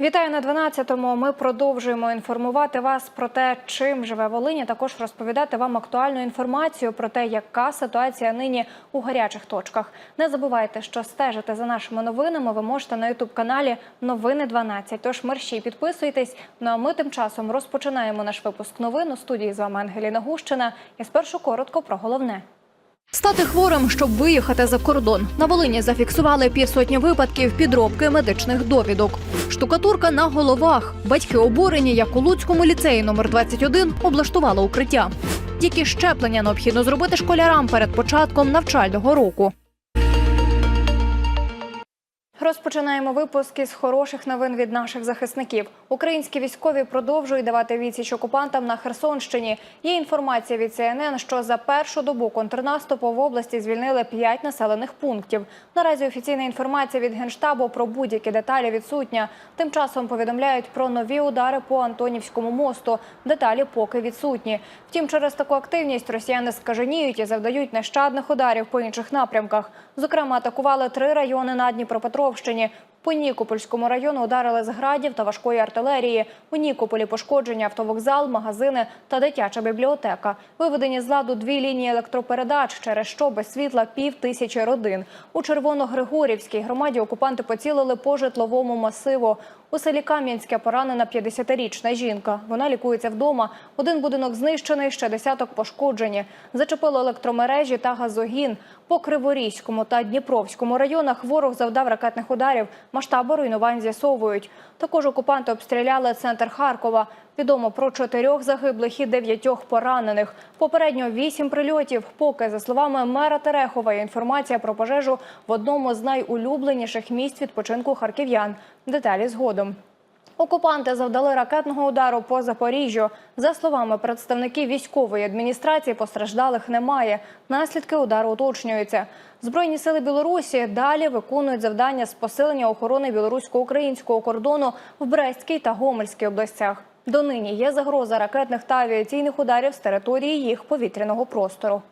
Вітаю на 12-му. Ми продовжуємо інформувати вас про те, чим живе Волині. Також розповідати вам актуальну інформацію про те, яка ситуація нині у гарячих точках. Не забувайте, що стежити за нашими новинами ви можете на ютуб каналі Новини 12. Тож мерщій підписуйтесь. Ну а ми тим часом розпочинаємо наш випуск новин у студії. З вами Ангеліна Гущина. І спершу коротко про головне. Стати хворим, щоб виїхати за кордон. На Волині зафіксували півсотні випадків підробки медичних довідок. Штукатурка на головах. Батьки обурені, як у Луцькому ліцеї номер 21 облаштували укриття. Які щеплення необхідно зробити школярам перед початком навчального року. Розпочинаємо випуск із хороших новин від наших захисників. Українські військові продовжують давати відсіч окупантам на Херсонщині. Є інформація від ЦНН, що за першу добу контрнаступу в області звільнили п'ять населених пунктів. Наразі офіційна інформація від генштабу про будь-які деталі відсутня. Тим часом повідомляють про нові удари по Антонівському мосту. Деталі поки відсутні. Втім, через таку активність росіяни скаженіють і завдають нещадних ударів по інших напрямках. Зокрема, атакували три райони на Дніпропетровщині. По Нікопольському району ударили з градів та важкої артилерії. У Нікополі пошкоджені автовокзал, магазини та дитяча бібліотека. Виведені з ладу дві лінії електропередач, через що без світла пів тисячі родин. У Червоногригорівській громаді окупанти поцілили по житловому масиву. У селі Кам'янське поранена 50-річна жінка. Вона лікується вдома. Один будинок знищений, ще десяток пошкоджені. Зачепило електромережі та газогін. По Криворізькому та Дніпровському районах ворог завдав ракетних ударів. Масштаби руйнувань з'ясовують. Також окупанти обстріляли центр Харкова. Відомо про чотирьох загиблих і дев'ятьох поранених. Попередньо вісім прильотів. Поки, за словами мера Терехова, інформація про пожежу в одному з найулюбленіших місць відпочинку харків'ян. Деталі згодом. Окупанти завдали ракетного удару по Запоріжжю. За словами представників військової адміністрації, постраждалих немає. Наслідки удару уточнюються. Збройні сили Білорусі далі виконують завдання з посилення охорони білорусько-українського кордону в Брестській та Гомельській областях. Донині є загроза ракетних та авіаційних ударів з території їх повітряного простору.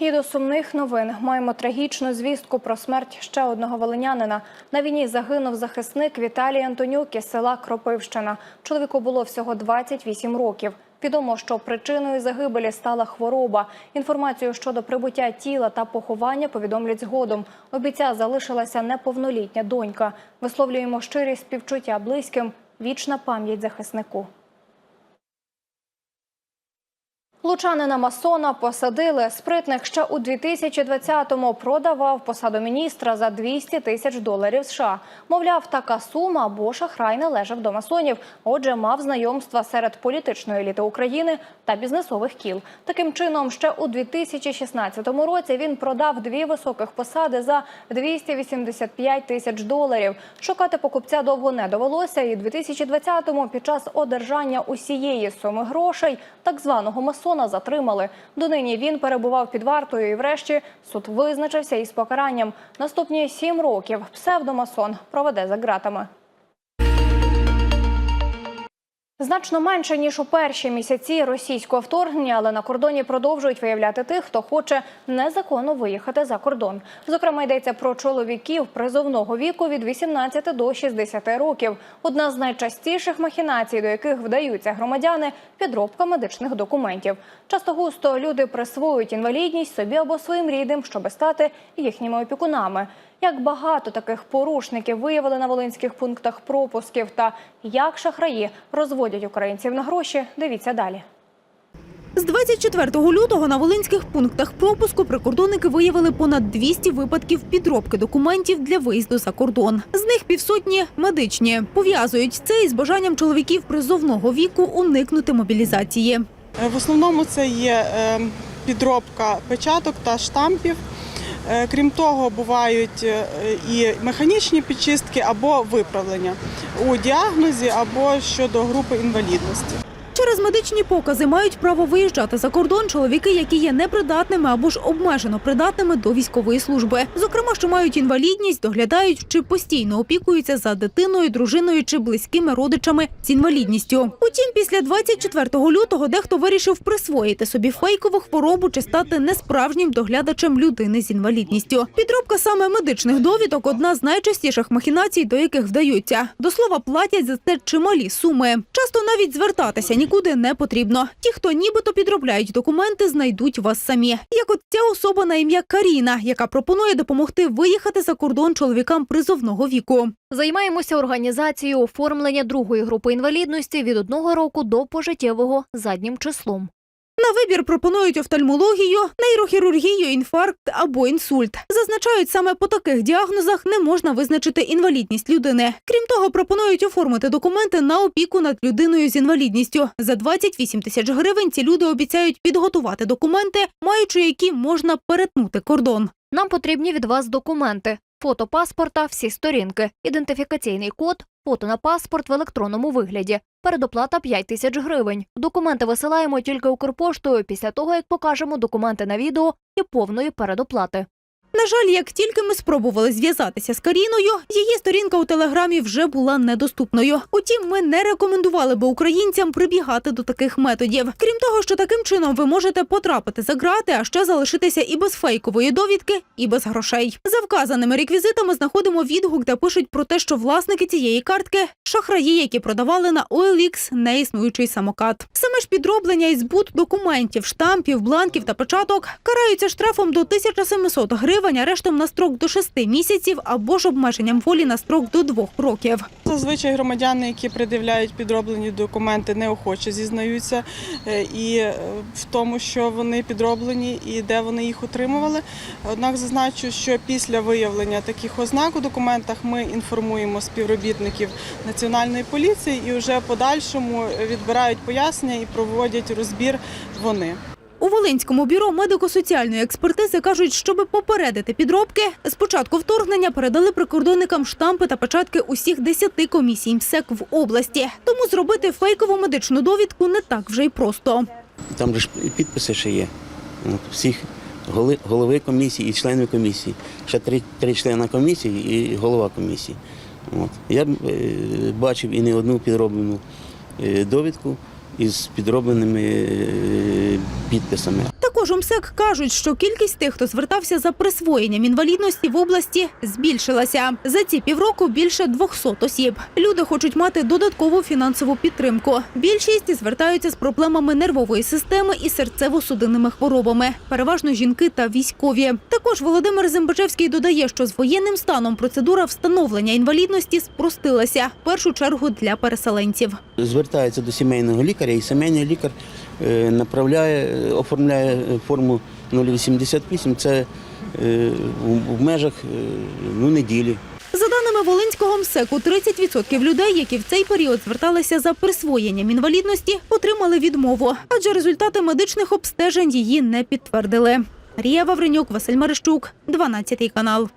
І до сумних новин маємо трагічну звістку про смерть ще одного волинянина. На війні загинув захисник Віталій Антонюк із села Кропивщина. Чоловіку було всього 28 років. Відомо, що причиною загибелі стала хвороба. Інформацію щодо прибуття тіла та поховання повідомлять згодом. Обіця залишилася неповнолітня донька. Висловлюємо щирі співчуття близьким. Вічна пам'ять захиснику. Лучанина масона посадили. Спритник ще у 2020-му продавав посаду міністра за 200 тисяч доларів США. Мовляв, така сума або шахрай належав до масонів. Отже, мав знайомства серед політичної еліти України та бізнесових кіл. Таким чином, ще у 2016 році він продав дві високих посади за 285 тисяч доларів. Шукати покупця довго не довелося. І 2020-му під час одержання усієї суми грошей так званого масона затримали. Донині він перебував під вартою і врешті суд визначився із покаранням. Наступні сім років псевдомасон проведе за ґратами. Значно менше ніж у перші місяці російського вторгнення, але на кордоні продовжують виявляти тих, хто хоче незаконно виїхати за кордон. Зокрема, йдеться про чоловіків призовного віку від 18 до 60 років. Одна з найчастіших махінацій, до яких вдаються громадяни підробка медичних документів. Часто густо люди присвоюють інвалідність собі або своїм рідним, щоб стати їхніми опікунами. Як багато таких порушників виявили на волинських пунктах пропусків та як шахраї розводять українців на гроші, дивіться далі. З 24 лютого на волинських пунктах пропуску прикордонники виявили понад 200 випадків підробки документів для виїзду за кордон. З них півсотні медичні. Пов'язують це із бажанням чоловіків призовного віку уникнути мобілізації. Е, В основному це є е, підробка печаток та штампів. Е, Крім того, бувають е, і механічні підчистки або виправлення у діагнозі або щодо групи інвалідності. Через медичні покази мають право виїжджати за кордон чоловіки, які є непридатними або ж обмежено придатними до військової служби. Зокрема, що мають інвалідність, доглядають чи постійно опікуються за дитиною, дружиною чи близькими родичами з інвалідністю. Утім, після 24 лютого дехто вирішив присвоїти собі фейкову хворобу чи стати несправжнім доглядачем людини з інвалідністю. Підробка саме медичних довідок одна з найчастіших махінацій, до яких вдаються. До слова, платять за це чималі суми. Часто навіть звертатися нікуди не потрібно. Ті, хто нібито підробляють документи, знайдуть вас самі. Як от ця особа на ім'я Каріна, яка пропонує допомогти виїхати за кордон чоловікам призовного віку. Займаємося організацією оформлення другої групи інвалідності від одного року до пожиттєвого заднім числом. На вибір пропонують офтальмологію, нейрохірургію, інфаркт або інсульт. Зазначають, саме по таких діагнозах не можна визначити інвалідність людини. Крім того, пропонують оформити документи на опіку над людиною з інвалідністю. За 28 тисяч гривень ці люди обіцяють підготувати документи, маючи які можна перетнути кордон. Нам потрібні від вас документи: фото паспорта, всі сторінки, ідентифікаційний код, фото на паспорт в електронному вигляді. Передоплата 5 тисяч гривень. Документи висилаємо тільки Укрпоштою після того, як покажемо документи на відео і повної передоплати. На жаль, як тільки ми спробували зв'язатися з Каріною, її сторінка у телеграмі вже була недоступною. Утім, ми не рекомендували би українцям прибігати до таких методів. Крім того, що таким чином ви можете потрапити за грати, а ще залишитися і без фейкової довідки, і без грошей. За вказаними реквізитами знаходимо відгук, де пишуть про те, що власники цієї картки шахраї, які продавали на OLX неіснуючий самокат. Саме ж підроблення і збут документів, штампів, бланків та печаток караються штрафом до 1700 гривень, арештом на строк до 6 місяців або ж обмеженням волі на строк до 2 років. Зазвичай громадяни, які придивляють підроблені документи, неохоче зізнаються е, і е, в тому, що вони підроблені і де вони їх отримували. Однак зазначу, що після виявлення таких ознак у документах ми інформуємо співробітників національної поліції і вже подальшому відбирають пояснення і проводять розбір вони. У Волинському бюро медико-соціальної експертизи кажуть, щоби попередити підробки, з початку вторгнення передали прикордонникам штампи та печатки усіх 10 комісій МСЕК в області. Тому зробити фейкову медичну довідку не так вже й просто. Там ж підписи ще є. Всіх голови комісії і членів комісії. Ще три, три члени комісії і голова комісії. От. Я е, бачив і не одну підроблену е, довідку із підробленими е, підписами. Також у МСЕК кажуть, що кількість тих, хто звертався за присвоєнням інвалідності в області, збільшилася. За ці півроку більше 200 осіб. Люди хочуть мати додаткову фінансову підтримку. Більшість звертаються з проблемами нервової системи і серцево-судинними хворобами. Переважно жінки та військові. Також Володимир Зембачевський додає, що з воєнним станом процедура встановлення інвалідності спростилася в першу чергу для переселенців. Звертається до сімейного лікаря, і сімейний лікар направляє, е, оформляє е, форму 088. Це е, в- межах е, ну, неділі. За даними Волинського МСЕКу, 30% людей, які в цей період зверталися за присвоєнням інвалідності, отримали відмову, адже результати медичних обстежень її не підтвердили. Рія Вавренюк, Василь Марищук, 12 канал.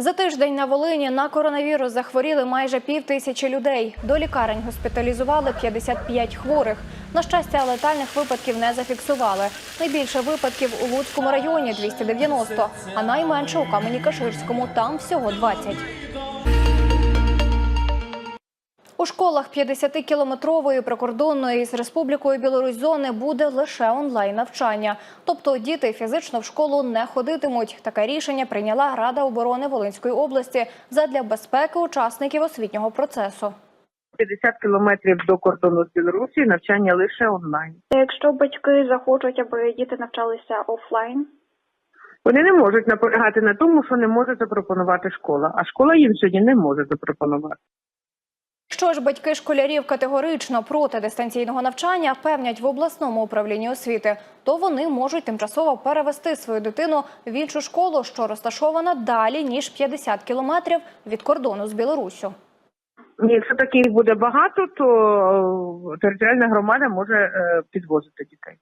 За тиждень на Волині на коронавірус захворіли майже пів тисячі людей. До лікарень госпіталізували 55 хворих. На щастя, летальних випадків не зафіксували. Найбільше випадків у Луцькому районі 290, а найменше у Камені-Каширському там всього 20. У школах 50-кілометрової прикордонної з Республікою Білорусь зони буде лише онлайн навчання. Тобто діти фізично в школу не ходитимуть. Таке рішення прийняла Рада оборони Волинської області задля безпеки учасників освітнього процесу. 50 кілометрів до кордону з Білорусі, навчання лише онлайн. Якщо батьки захочуть, аби діти навчалися офлайн, Вони не можуть наполягати на тому, що не може запропонувати школа, а школа їм сьогодні не може запропонувати. Що ж, батьки школярів категорично проти дистанційного навчання певнять в обласному управлінні освіти, то вони можуть тимчасово перевести свою дитину в іншу школу, що розташована далі ніж 50 кілометрів від кордону з Білоруссю. Якщо таких буде багато, то е, територіальна громада може е, підвозити дітей.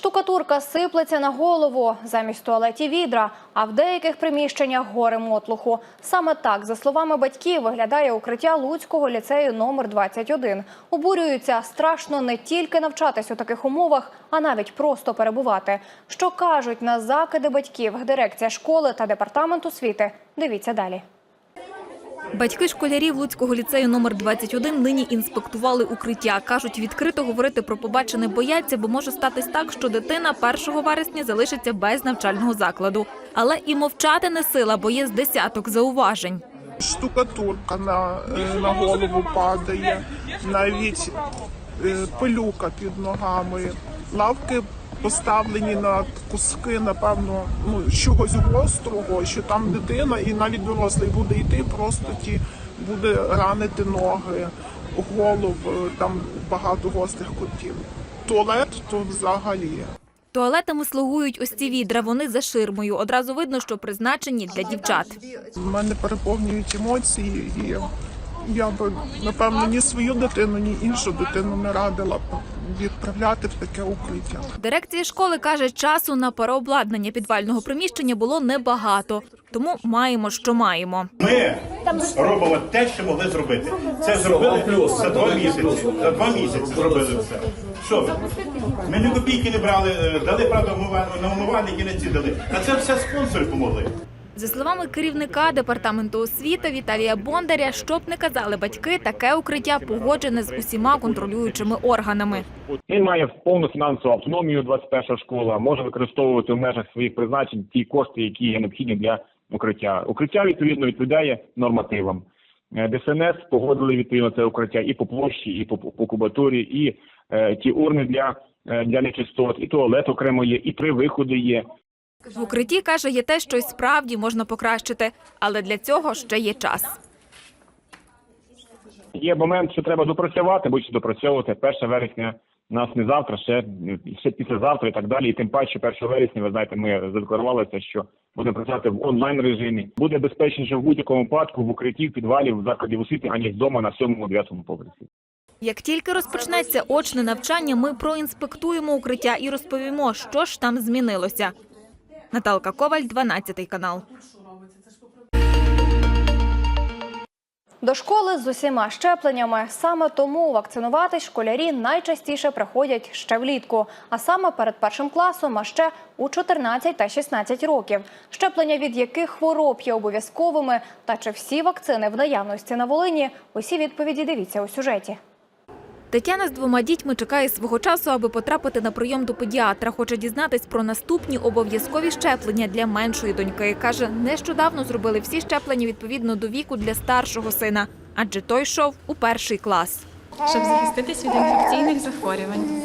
Штукатурка сиплеться на голову, замість туалетів відра, а в деяких приміщеннях гори мотлуху. Саме так, за словами батьків, виглядає укриття Луцького ліцею номер 21. Обурюються страшно не тільки навчатись у таких умовах, а навіть просто перебувати. Що кажуть на закиди батьків, дирекція школи та департамент освіти. Дивіться далі. Батьки школярів Луцького ліцею номер 21 нині інспектували укриття. Кажуть, відкрито говорити про побачене бояться, бо може статись так, що дитина 1 вересня залишиться без навчального закладу. Але і мовчати не сила, бо є з десяток зауважень. штукатурка на, е, на голову падає, навіть е, пилюка під ногами, лавки поставлені на куски, напевно, ну, чогось гострого, що там дитина і навіть дорослий буде йти, просто ті буде ранити ноги, голову, там багато гострих кутів. Туалет то взагалі. Туалетами слугують ось ці відра. Вони за ширмою. Одразу видно, що призначені для дівчат. Мене переповнюють емоції, і я би напевно ні свою дитину, ні іншу дитину не радила б відправляти в таке укриття. Дирекція школи каже, часу на переобладнання підвального приміщення було небагато, тому маємо, що маємо. Ми робимо те, що могли зробити. Це зробили за два місяці. За два місяці зробили все. Що ви? Ми ні копійки не брали, е, дали правда умивальники, на умивальники не ці дали. А це все спонсори помогли. За словами керівника департаменту освіти Віталія Бондаря, щоб не казали батьки, таке укриття погоджене з усіма контролюючими органами. Він має повну фінансову автономію. 21 школа може використовувати в межах своїх призначень ті кошти, які є необхідні для укриття. Укриття відповідно відповідає нормативам. Е, ДСНС погодили відповідно це укриття і по площі, і по, по кубатурі, і е, ті урни для, е, для нечистот, і туалет окремо є, і при виходи є. В укритті каже, є те, що й справді можна покращити, але для цього ще є час. Є момент, що треба допрацювати, будь-що допрацьовувати. 1 вересня нас не завтра, ще, ще післязавтра і так далі. І тим паче 1 вересня, ви знаєте, ми задекларувалися, що будемо працювати в онлайн режимі. Буде безпечніше в будь-якому випадку в укритті, в підвалі, в закладі освіти, аніж вдома на 7-9 поверсі. Як тільки розпочнеться очне навчання, ми проінспектуємо укриття і розповімо, що ж там змінилося. Наталка Коваль, 12 канал. До школи з усіма щепленнями. Саме тому вакцинуватись школярі найчастіше приходять ще влітку, а саме перед першим класом, а ще у 14 та 16 років. Щеплення від яких хвороб є обов'язковими та чи всі вакцини в наявності на Волині? Усі відповіді дивіться у сюжеті. Тетяна з двома дітьми чекає свого часу, аби потрапити на прийом до педіатра. Хоче дізнатись про наступні обов'язкові щеплення для меншої доньки. Каже, нещодавно зробили всі щеплення відповідно до віку для старшого сина, адже той йшов у перший клас. щоб захиститись від інфекційних захворювань.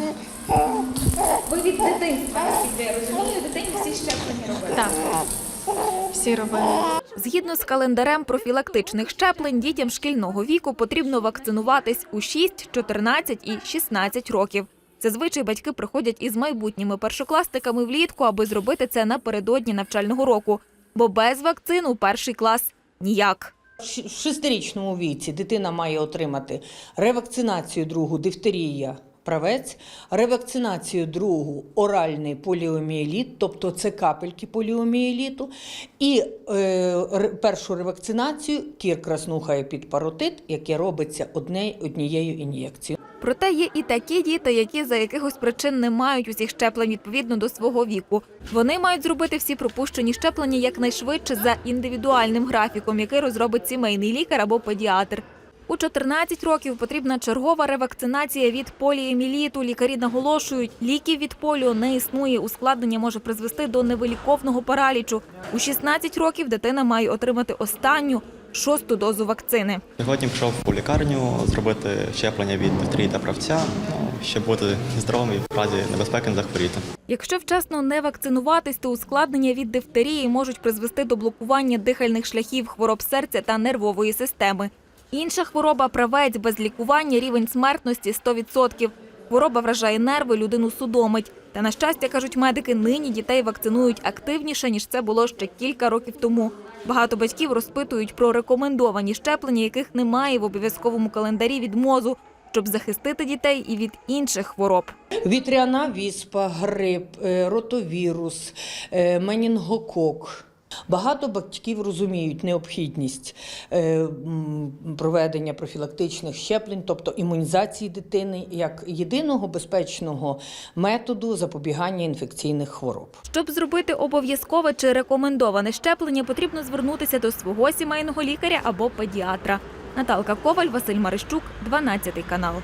Ви від дитинства, розумію, дитині всі щеплення робили. Так, всі робили. Згідно з календарем профілактичних щеплень, дітям шкільного віку потрібно вакцинуватись у 6, 14 і 16 років. Зазвичай батьки приходять із майбутніми першокласниками влітку, аби зробити це напередодні навчального року. Бо без вакцин у перший клас ніяк. В шестирічному віці дитина має отримати ревакцинацію другу дифтерія. Правець, ревакцинацію другу оральний поліомієліт, тобто це капельки поліомієліту, і е, першу ревакцинацію кір краснуха епідпаротит, яке робиться одне, однією ін'єкцією. Проте є і такі діти, які за якихось причин не мають усіх щеплень відповідно до свого віку. Вони мають зробити всі пропущені щеплення якнайшвидше за індивідуальним графіком, який розробить сімейний лікар або педіатр. У 14 років потрібна чергова ревакцинація від поліеміліту. Лікарі наголошують, ліків від поліо не існує. Ускладнення може призвести до невиліковного паралічу. У 16 років дитина має отримати останню шосту дозу вакцини. Сьогодні пішов у лікарню зробити щеплення від дифтерії та правця, ну, щоб бути здоровим і в разі небезпеки не захворіти. Якщо вчасно не вакцинуватись, то ускладнення від дифтерії можуть призвести до блокування дихальних шляхів, хвороб серця та нервової системи. Інша хвороба правець без лікування рівень смертності 100%. Хвороба вражає нерви, людину судомить. Та на щастя, кажуть медики, нині дітей вакцинують активніше, ніж це було ще кілька років тому. Багато батьків розпитують про рекомендовані щеплення, яких немає в обов'язковому календарі від мозу. щоб захистити дітей і від інших хвороб. Вітряна віспа, грип, е, ротовірус, е, менінгокок. Багато батьків розуміють необхідність е, проведення профілактичних щеплень, тобто імунізації дитини, як єдиного безпечного методу запобігання інфекційних хвороб. Щоб зробити обов'язкове чи рекомендоване щеплення, потрібно звернутися до свого сімейного лікаря або педіатра. Наталка Коваль, Василь Марищук, 12 канал.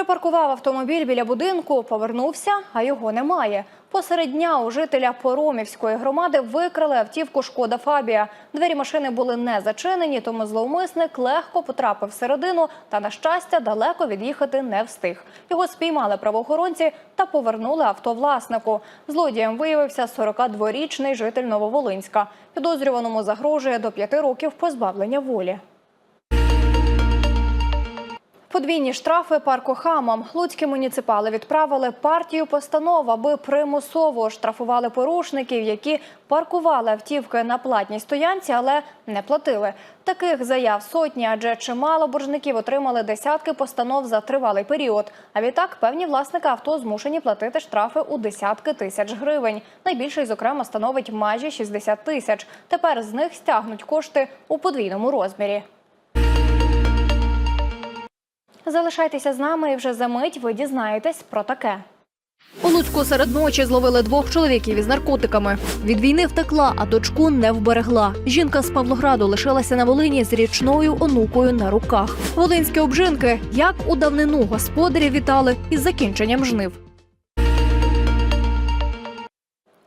Припаркував автомобіль біля будинку, повернувся, а його немає. Посеред дня у жителя Поромівської громади викрали автівку Шкода Фабія. Двері машини були не зачинені, тому зловмисник легко потрапив всередину та, на щастя, далеко від'їхати не встиг. Його спіймали правоохоронці та повернули авто власнику. Злодієм виявився 42-річний житель Нововолинська. Підозрюваному загрожує до 5 років позбавлення волі. Подвійні штрафи паркохамам. Луцькі муніципали відправили партію постанов, аби примусово штрафували порушників, які паркували автівки на платній стоянці, але не платили. Таких заяв сотні, адже чимало боржників отримали десятки постанов за тривалий період. А відтак певні власники авто змушені платити штрафи у десятки тисяч гривень. Найбільший, зокрема, становить майже 60 тисяч. Тепер з них стягнуть кошти у подвійному розмірі. Залишайтеся з нами і вже за мить ви дізнаєтесь про таке. У Луцьку серед ночі зловили двох чоловіків із наркотиками. Від війни втекла, а дочку не вберегла. Жінка з Павлограду лишилася на Волині з річною онукою на руках. Волинські обжинки, як у давнину господарі вітали із закінченням жнив.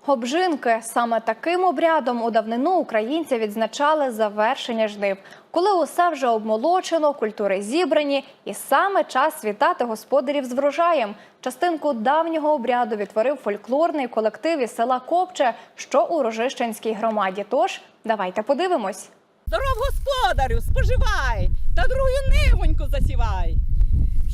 Обжинки саме таким обрядом у давнину українці відзначали завершення жнив, коли усе вже обмолочено, культури зібрані, і саме час вітати господарів з врожаєм. Частинку давнього обряду відтворив фольклорний колектив із села Копче, що у Рожищенській громаді. Тож давайте подивимось. Здоров господарю, споживай, та другу нивоньку засівай.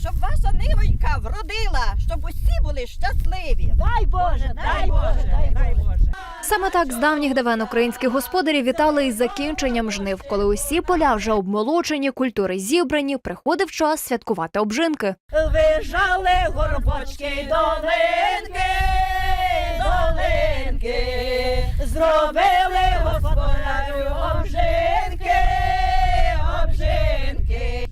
Щоб ваша нивонька вродила, щоб усі були щасливі. Дай Боже, дай Боже, дай Боже. Саме так з давніх давен українські господарі вітали із закінченням жнив, коли усі поля вже обмолочені, культури зібрані, приходив час святкувати обжинки. Вижали горбочки долинки, долинки, зробили господарю обжинки, обжинки.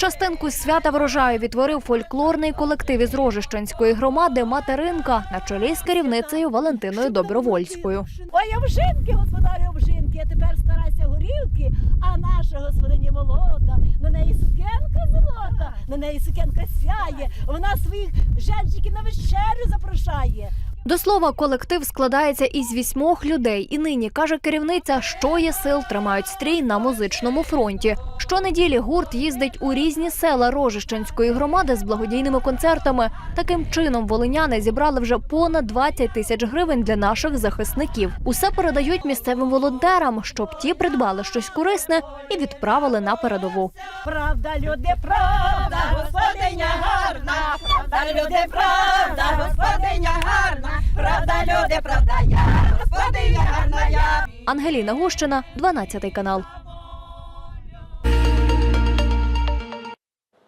Частинку свята врожаю відтворив фольклорний колектив із Рожищенської громади Материнка на чолі з керівницею Валентиною Добровольською. Ой, обжинки, господарю обжинки, а тепер старайся горілки, а наша господиня молода, на неї сукенка золота, на неї сукенка сяє, вона своїх женчиків на вечерю запрошає. До слова, колектив складається із вісьмох людей, і нині каже керівниця, що є сил тримають стрій на музичному фронті. Щонеділі гурт їздить у різні села Рожищенської громади з благодійними концертами. Таким чином волиняни зібрали вже понад 20 тисяч гривень для наших захисників. Усе передають місцевим волонтерам, щоб ті придбали щось корисне і відправили на передову. Правда, люди, правда, господиня гарна, правда, люди, правда, господиня гарна, правда, люди, правда, я, господиня гарна, я. Ангеліна Гущина, 12 канал.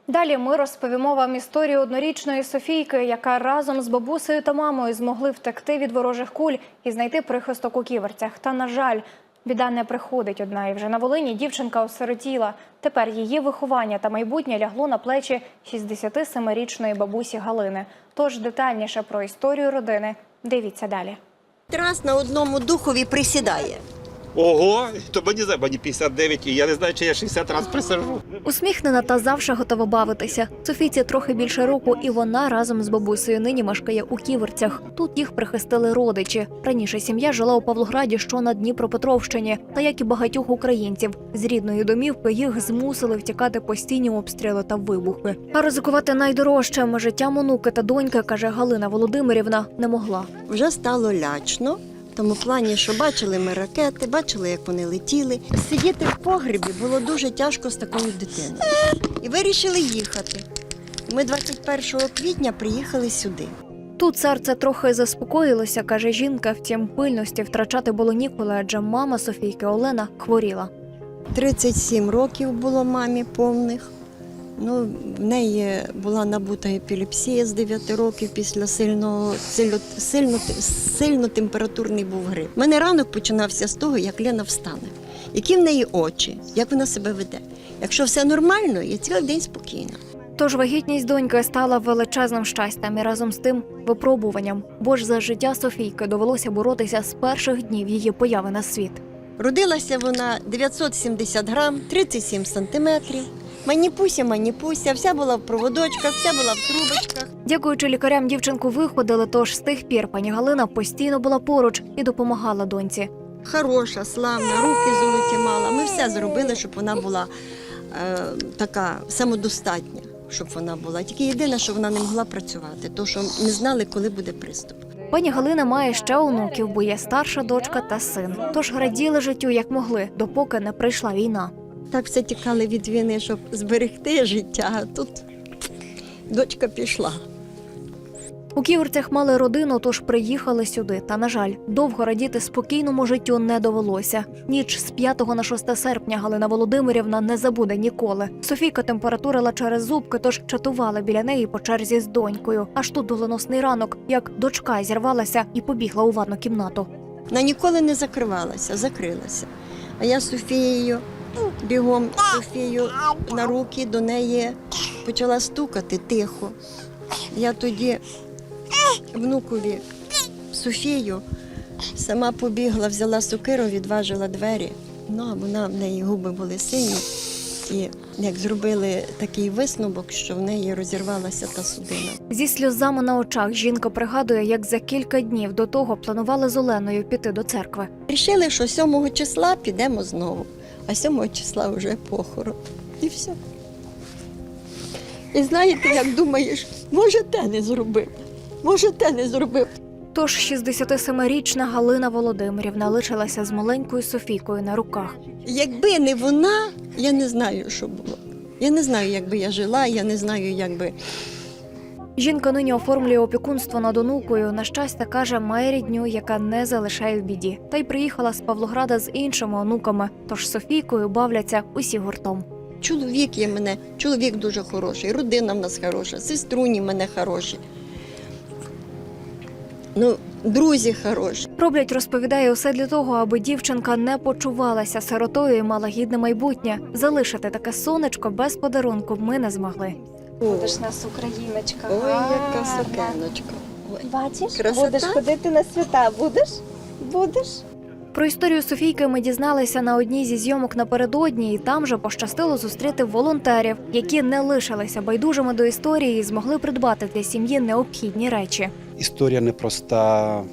Далі ми розповімо вам історію однорічної Софійки, яка разом з бабусею та мамою змогли втекти від ворожих куль і знайти прихисток у ківерцях. Та, на жаль, біда не приходить одна. І вже на Волині дівчинка осиротіла. Тепер її виховання та майбутнє лягло на плечі 67-річної бабусі Галини. Тож детальніше про історію родини дивіться далі. Трас на одному духові присідає. Ого, то мені за мені 59, і я не знаю, чи я 60 разів присажу. Усміхнена та завжди готова бавитися. Софійці трохи більше року, і вона разом з бабусею нині мешкає у Ківерцях. Тут їх прихистили родичі. Раніше сім'я жила у Павлограді, що на Дніпропетровщині. Та як і багатьох українців, з рідної домівки їх змусили втікати постійні обстріли та вибухи. А ризикувати найдорожчим життям онуки та доньки, каже Галина Володимирівна, не могла. Вже стало лячно. В тому плані, що бачили ми ракети, бачили, як вони летіли. Сидіти в погребі було дуже тяжко з такою дитиною. І вирішили їхати. Ми 21 квітня приїхали сюди. Тут серце трохи заспокоїлося, каже жінка. Втім, пильності втрачати було ніколи, адже мама Софійки Олена хворіла. 37 років було мамі повних. Ну, в неї була набута епілепсія з 9 років після сильного, сильно, сильно, сильно температурний був грип. У мене ранок починався з того, як Лена встане. Які в неї очі, як вона себе веде. Якщо все нормально, я цілий день спокійна. Тож вагітність доньки стала величезним щастям і разом з тим випробуванням. Бо ж за життя Софійки довелося боротися з перших днів її появи на світ. Родилася вона 970 грам, 37 сантиметрів. Маніпуся, маніпуся, вся була в проводочках, вся була в трубочках. Дякуючи лікарям, дівчинку виходили. Тож з тих пір пані Галина постійно була поруч і допомагала доньці. Хороша, славна, руки золоті мала. Ми все зробили, щоб вона була е, така самодостатня, щоб вона була. Тільки єдине, що вона не могла працювати, то що не знали, коли буде приступ. Пані Галина має ще онуків, бо є старша дочка та син. Тож раділи життю як могли, допоки не прийшла війна. Так все тікали від війни, щоб зберегти життя. А тут дочка пішла. У ківерцях мали родину, тож приїхали сюди. Та на жаль, довго радіти спокійному життю не довелося. Ніч з 5 на 6 серпня Галина Володимирівна не забуде ніколи. Софійка температурила через зубки, тож чатувала біля неї по черзі з донькою. Аж тут доленосний ранок, як дочка зірвалася і побігла у ванну кімнату. Вона ніколи не закривалася, закрилася. А я Софією бігом Софію на руки до неї почала стукати тихо. Я тоді внукові Софію сама побігла, взяла сокиру, відважила двері. Ну, а вона в неї губи були сині. І як зробили такий висновок, що в неї розірвалася та судина. Зі сльозами на очах жінка пригадує, як за кілька днів до того планували з Оленою піти до церкви. Рішили, що 7 числа підемо знову, а 7 числа вже похорон. І все. І знаєте, як думаєш, може, те не зробив, може, те не зробив. Тож 67-річна Галина Володимирівна лишилася з маленькою Софійкою на руках. Якби не вона, я не знаю, що було. Я не знаю, як би я жила, я не знаю, як би. Жінка нині оформлює опікунство над онукою. На щастя, каже, має рідню, яка не залишає в біді. Та й приїхала з Павлограда з іншими онуками. Тож Софійкою бавляться усі гуртом. Чоловік є мене, чоловік дуже хороший, родина в нас хороша, сеструні в мене хороші. Ну, друзі хороші. Роблять, розповідає, усе для того, аби дівчинка не почувалася сиротою і мала гідне майбутнє. Залишити таке сонечко без подарунку ми не змогли. Будеш нас україночка. Ой, яка гарна. сукеночка. Ой. Бачиш, Красота? будеш ходити на свята. Будеш? Будеш? Про історію Софійки ми дізналися на одній зі зйомок напередодні, і там же пощастило зустріти волонтерів, які не лишилися байдужими до історії і змогли придбати для сім'ї необхідні речі. Історія непроста.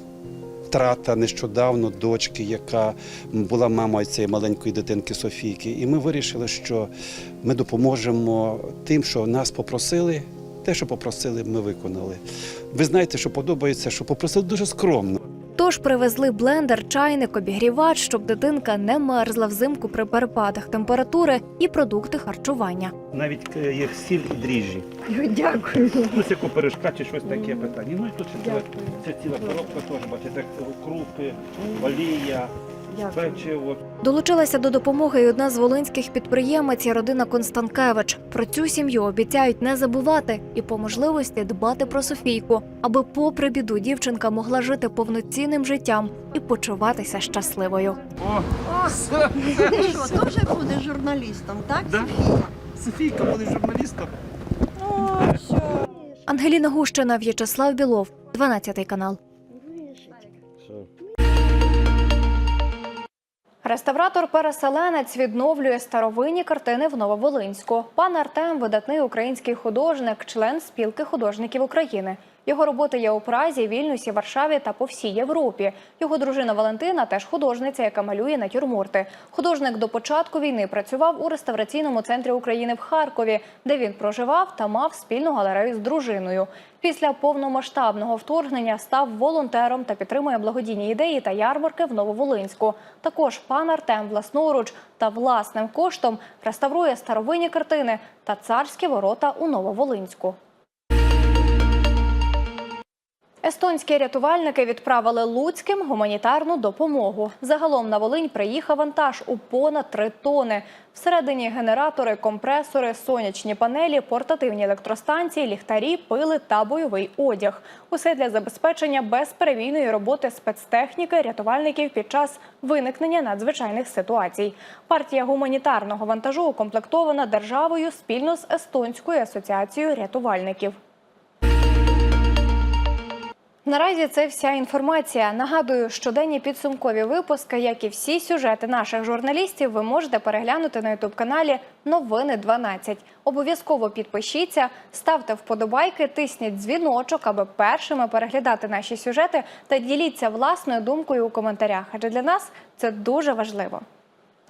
Втрата нещодавно дочки, яка була мамою цієї маленької дитинки Софійки. І ми вирішили, що ми допоможемо тим, що нас попросили. Те, що попросили, ми виконали. Ви знаєте, що подобається, що попросили дуже скромно. Тож привезли блендер, чайник, обігрівач, щоб дитинка не мерзла взимку при перепадах температури і продукти харчування. Навіть є сіль і дріжджі. Дякую. Ну, яку пиріжка чи щось таке питання. Ну і тут ще ціла, це ціла коробка теж, бачите, крупи, олія. Долучилася до допомоги і одна з волинських підприємець і родина Констанкевич. Про цю сім'ю обіцяють не забувати і по можливості дбати про Софійку, аби, попри біду, дівчинка могла жити повноцінним життям і почуватися щасливою. Ти що, теж будеш журналістом, так? Да? Софійка буде журналістом. Ангеліна Гущина, В'ячеслав Білов, 12 канал. Реставратор-переселенець відновлює старовинні картини в Нововолинську. Пан Артем видатний український художник, член спілки художників України. Його роботи є у Празі, Вільнюсі, Варшаві та по всій Європі. Його дружина Валентина теж художниця, яка малює натюрморти. Художник до початку війни працював у реставраційному центрі України в Харкові, де він проживав та мав спільну галерею з дружиною. Після повномасштабного вторгнення став волонтером та підтримує благодійні ідеї та ярмарки в Нововолинську. Також пан Артем власноруч та власним коштом реставрує старовинні картини та царські ворота у Нововолинську. Естонські рятувальники відправили луцьким гуманітарну допомогу. Загалом на Волинь приїхав вантаж у понад три тони. Всередині генератори, компресори, сонячні панелі, портативні електростанції, ліхтарі, пили та бойовий одяг. Усе для забезпечення безперебійної роботи спецтехніки рятувальників під час виникнення надзвичайних ситуацій. Партія гуманітарного вантажу укомплектована державою спільно з Естонською асоціацією рятувальників. Наразі це вся інформація. Нагадую, щоденні підсумкові випуски, як і всі сюжети наших журналістів, ви можете переглянути на ютуб-каналі Новини 12. Обов'язково підпишіться, ставте вподобайки, тисніть дзвіночок, аби першими переглядати наші сюжети та діліться власною думкою у коментарях. Адже для нас це дуже важливо.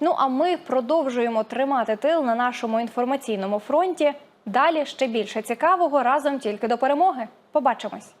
Ну а ми продовжуємо тримати тил на нашому інформаційному фронті. Далі ще більше цікавого разом тільки до перемоги. Побачимось.